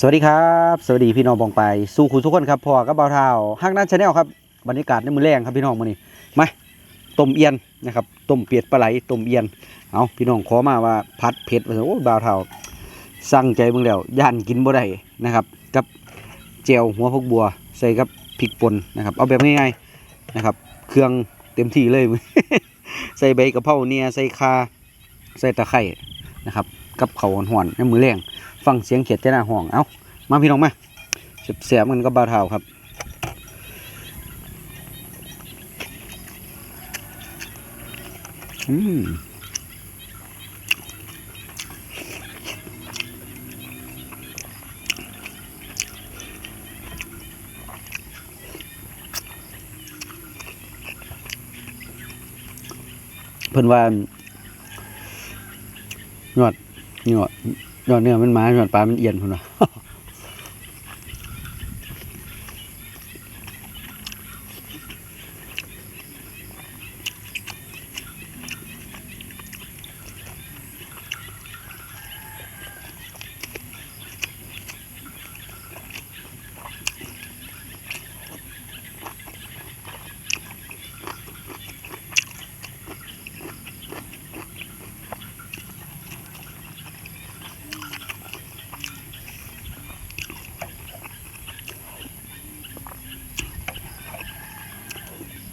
สวัสดีครับ สวัสดีพี่น้องบองไปายสู่คุณทุกคนครับพ่อกับเบาเท้าฮักนั้นชาแนลครับบรรยากาศในมือแรงครับพี่น้องมือนี้มาต้มเอียนนะครับต้มเปียดปลาไหลต้มเอียนเอาพี่น้องขอมาว่าผัดเผ็ดโอ้เบาเท้าสั่งใจเบิ่งแล้วย่านกินบ่ได้นะครับกับเจียวหัวพวกบัว ใส่กับพริกป่นนะครับ เอาแบบง่ายๆนะครับ เครื่องเต็มที่เลย ใส่ใบกระเพราเนี่ยใส่ข่าใส่ตะไคร้นะครับ กับเขาห่อนๆในมือแรงฟังเสียงเขียดเจ้าหน้าห้อง เอามาพี่น้องมาเสียบมันก็บาเทาครับอืมเพิ่นว่าหยอด ยอดยอดเนื้อมันมาหยอดปลามันเอียนพุ่นว่ะ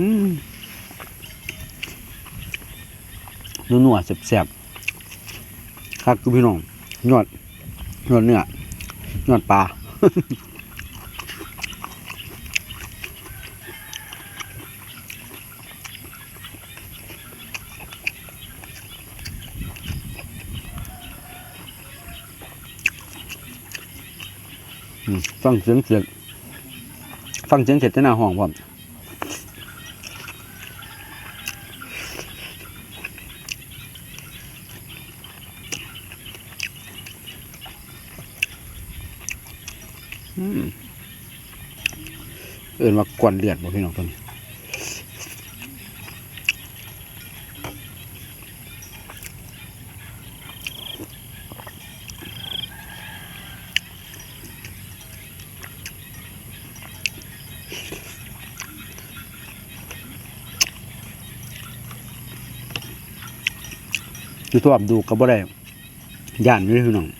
อืมนัวๆแซ่บๆคักกูพี่น้องยอดยอดเนื้อยอดปลาฟังเสียงเสียงฟังเสียงเสร็จจะหน้าห้องพร้อม อื่นว่ากวนเลือดบ่พี่น้องตัวนี้อยู่ตัวดูก็บ่ได้ย่านนี่พี่น้อง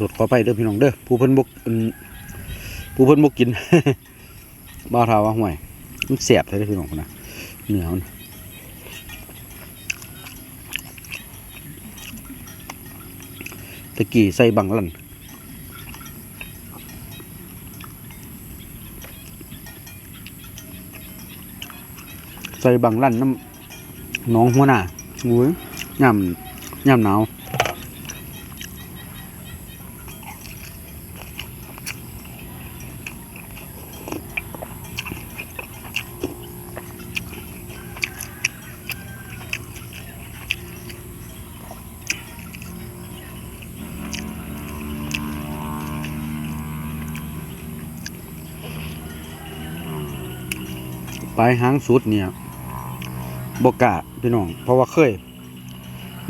โทษขอไปเด้อพี่น้องเด้อผู้เพิ่นบกผู้เพิ่นบกกินบ้าทาว่าห่วยมันเสียบใช่ไหมพี่น้องคนนะเหนื้อมันตะกี้ใส่บังลันใส่บังลั่นน้ำน้องหัวหน้าโอ้ยย่ำย่ำหนาว ลายหางสุดเนี่ยบกะพี่น้อง เพราะว่าเคย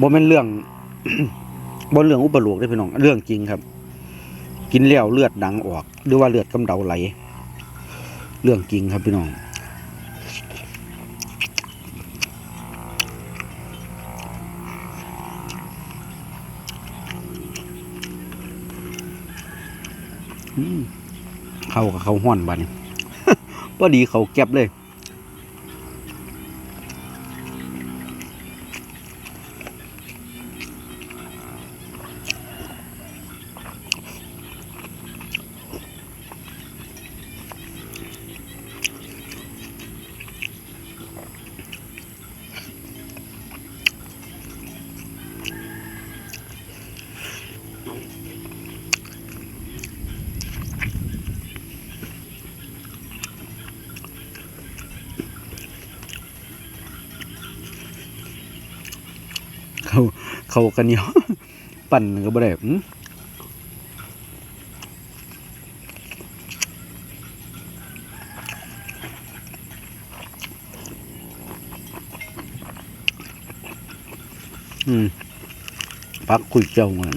บนเป็นเรื่องบนเรื่องอุปโลกได้พี่น้อง เรื่องจริงครับ กินเลี้ยวเลือดดังออก หรือว่าเลือดกำเดาไหล เรื่องจริงครับพี่น้องเข้ากับเข้าห้อนบันพอดีเขาแก็บเลย เขาเขากันเนียปั่นก็บ่ได้อืมพักคุยเจ้ามัน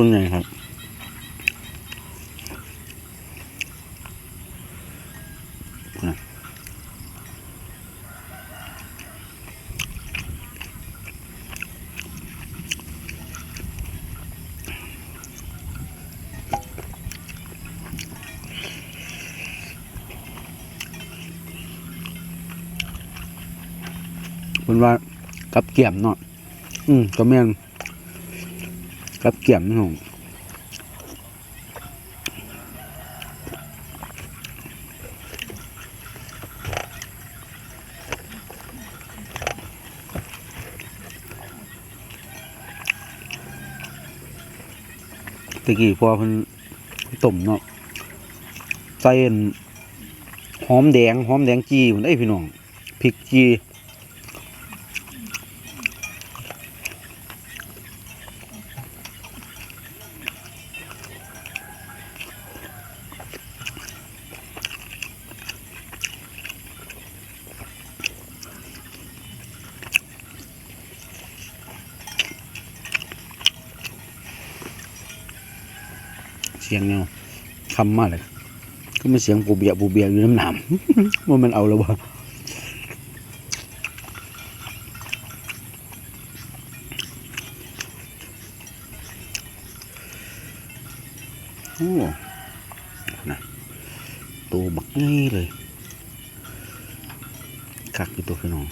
ตัวใหญ่ครับนะคุณว่ากับเกี่ยมเนาะ อืมก็แม่น กับเกี่ยมเนาะตะกี้พอเพิ่นต้มเนาะใส่อันหอมแดงหอมแดงจีมันได้พี่น้องพริกจี สียงเนาะคำมากเลยก็มันเสียงปูเบียปูเบียอยู่น้ำหนามว่ามันเอาแล้ววะโอ้นะตัวบักง่ายเลยคักอยู่ตัวพี่น้อง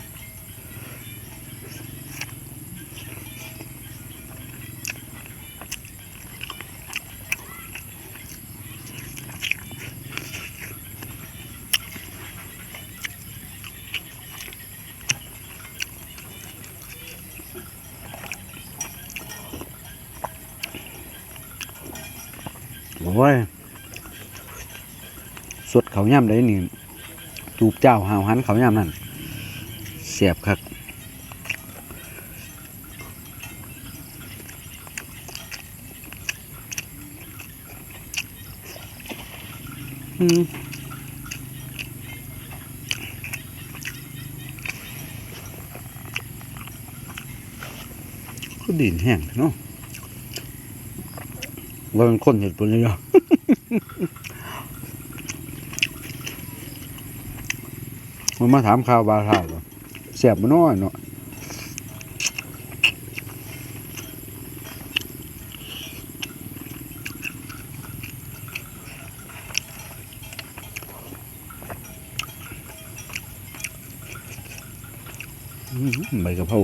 โอ้ยสดเขาย่ำได้นี่จูบเจ้าหาวหันเขาย่ำนั่นเสียบครับอืมก็ดินแห้งเนาะ ว่าเป็นคนเห็ดปุ่นเลยอะมันมาถามข่าวบาท่าวก่อนแสบมันน้อยเนาะใบกะเพรา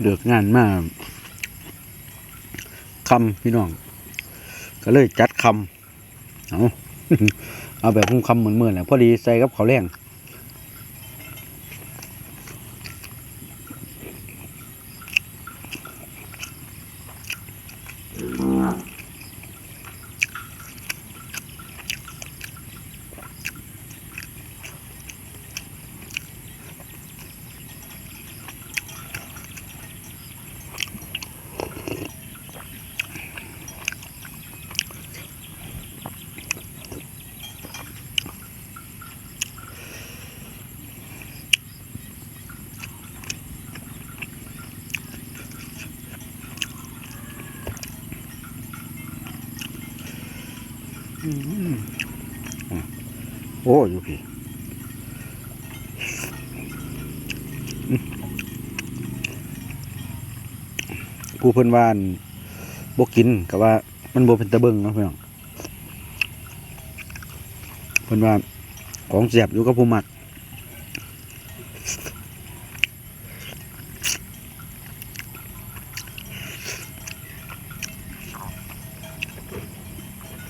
เดือกงานมากคำพี่น้อง ก็เลยจัดคำเอาเอาแบบคุ้มคำเหมือนๆแหละพอดีใส่กับเขาแรงโอ้อยู่พี่อืม ผู้เพิ่นว่านบกินก็ว่า มันบ่เป็นตะเบิงเนาะพี่น้องเพิ่นว่าของแสบอยู่กับผู้มัก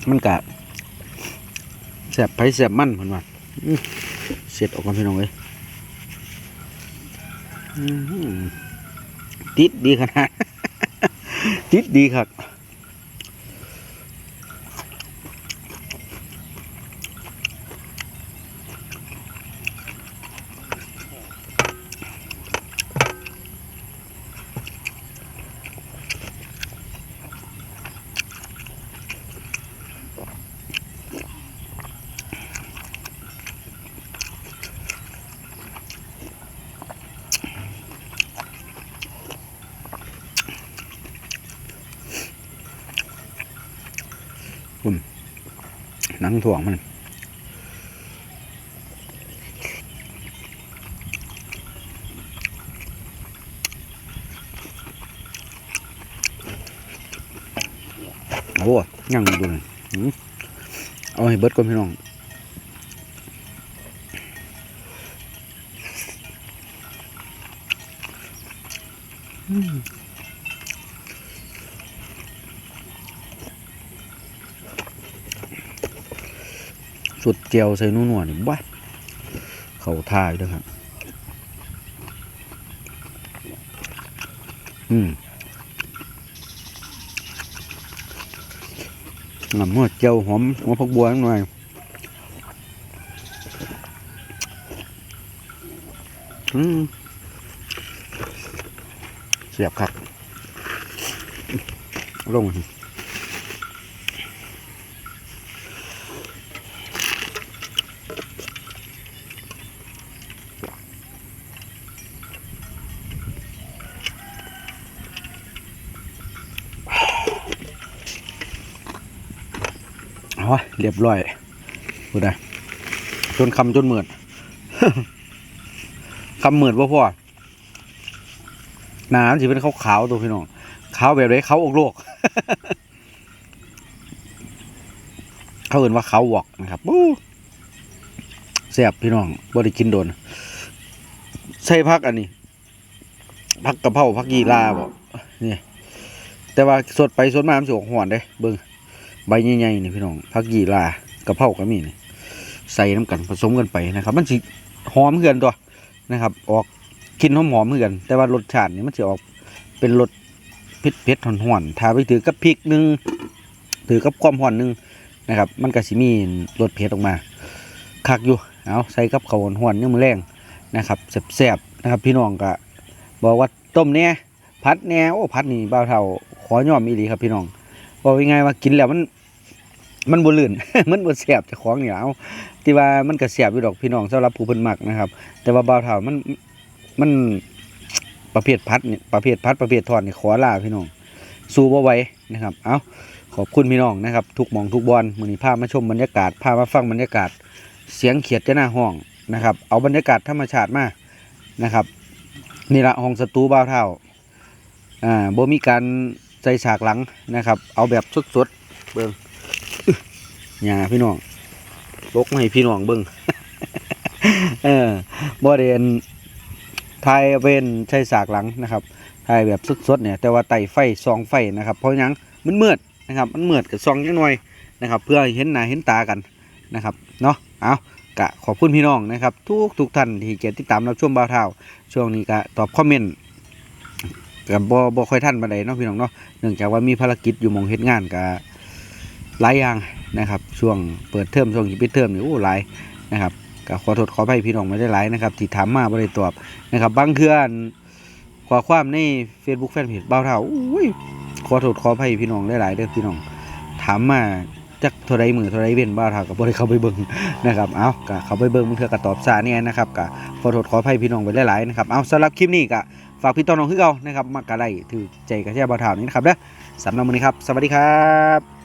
มันกะแสบไผแสบมันเพิ่นว่าเสร็จออกกันพี่น้องเอ้ยอื้อหือ ติดดีขนาด ติดดีครับห นังถ่วงมันโอ้ยังอยู่เลยเอาให้เบิดก่อนพี่น้องอืม สุดเจียวใส่นุ่นวๆนี่บ้าเขาทายเด้วยครับ อืมน้ำหัวเจียวหอมหัวผักบัวหน่อยอืมเสียบครับลง เรียบร้อยพูดได้จนคำจนเหมือดคำเหมือดว่าพ่อหนามันสิเป็นขาวขาวตัวพี่น้องขาวแบบไรขาวอกโลก เขาเอ่นว่าเขาวอกนะครับอู้แซ่บพี่น้องบ่ได้กินโดน ใส่พักอันนี้พักกะเพราพักยีราบ่นี่แต่ว่าสดไปสดมามันสิออกหวนเด้เบิ่ง ใบใหญ่ๆนี่พี่น้องพักยีรากระเพราก็มีนี่ใส่น้ำกันผสมกันไปนะครับ มันสิหอมเหือนตัวนะครับ ออกกินหอมหอมเหือน แต่ว่ารสชาตินี่มันสิออกเป็นรสเผ็ดเผ็ดห่อนๆถ้าไปถือกับพริกหนึงถือกับความห่อนหนึงนะครับ มันก็สิมีรสเผ็ดออกมาคักอยู่เอาใส่กับข้าวห่อนๆยังมือแรงนะครับแซ่บๆนะครับ พี่น้องก็บอกว่าต้มเนี่ยพัดแน่โอ้พัดนี่บ่าวเท่าขอยอมอีหลีครับพี่น้องบอกยังไงว่ากินแล้วมัน มันบ่ลื่น มันบ่แซ่บเจ้าของนี่เอาที่ว่ามันก็แซ่บอยู่ดอกพี่น้องสำหรับผู้เพิ่นมักนะครับ แต่ว่าบ่าวเฒ่ามันมันประเภทพัดเนี่ยประเภทพัดประเภททอดนี่ขอลาพี่น้อง สู้บ่ไหวนะครับ เอาขอบคุณพี่น้องนะครับ ทุกมองทุกบอลมื้อนี้พามาชมบรรยากาศพามาฟังบรรยากาศเสียงเขียดจะหน้าห้องนะครับ เอาบรรยากาศธรรมชาติมานะครับนี่ละห้องสตูบ่าวเฒ่าอ่าบ่มีการใส่ฉากหลังนะครับ เอาแบบสดๆเบิ่ง หญ้าพี่น้องลกมาให้พี่น้องเบิ่งเออบ่ได้อันททยเป็นใช้สากหลังนะครับไทยแบบสดๆเนี่ย แต่ว่าไต่ไฟซองไฟนะครับ เพราะหยังมันมืดนะครับ มันมืดกับซองยังหน่อยนะครับ เพื่อเห็นหน้าเห็นตากันนะครับ เนาะเอากะขอบคุณพี่น้องนะครับ ทุกทุกท่านที่เกียรติดตามรับชมบ่าวเท่าช่วงนี้ก็ตอบคอมเมนต์กับบ่บ่ค่อยทันปานใดเนาะพี่น้องเนาะเนื่องจากว่ามีภารกิจอยู่มองเฮ็ดงานก็ หลายอย่างนะครับ ช่วงเปิดเทอมช่วงปิดเทอมนี่โอ้หลายนะครับก็ขอโทษขออภัยพี่น้องไม่ได้หลายนะครับที่ถามมาบ่ได้ตอบนะครับ บางเทื่ออันขอความใน Facebook Fanpage บ่าเท่าอุ้ยขอโทษขออภัยพี่น้องหลายๆเด้อพี่น้อง ถามมาจักเท่าไรมือเท่าไรเว้นบ่าเท่าก็บ่ได้เข้าไปเบิ่งนะครับ เอาก็เข้าไปเบิ่งมันเทื่อก็ตอบซาเนี่ยนะครับก็ขอโทษขออภัยพี่น้องไปหลายๆนะครับ เอาสำหรับคลิปนี้ก็ฝากพี่ต้อนน้องคือเก่านะครับมากกะไลถือใจกระเทียบบ่าเท่านี้นะครับเด้อสำหรับวันนี้ครับ สวัสดีครับ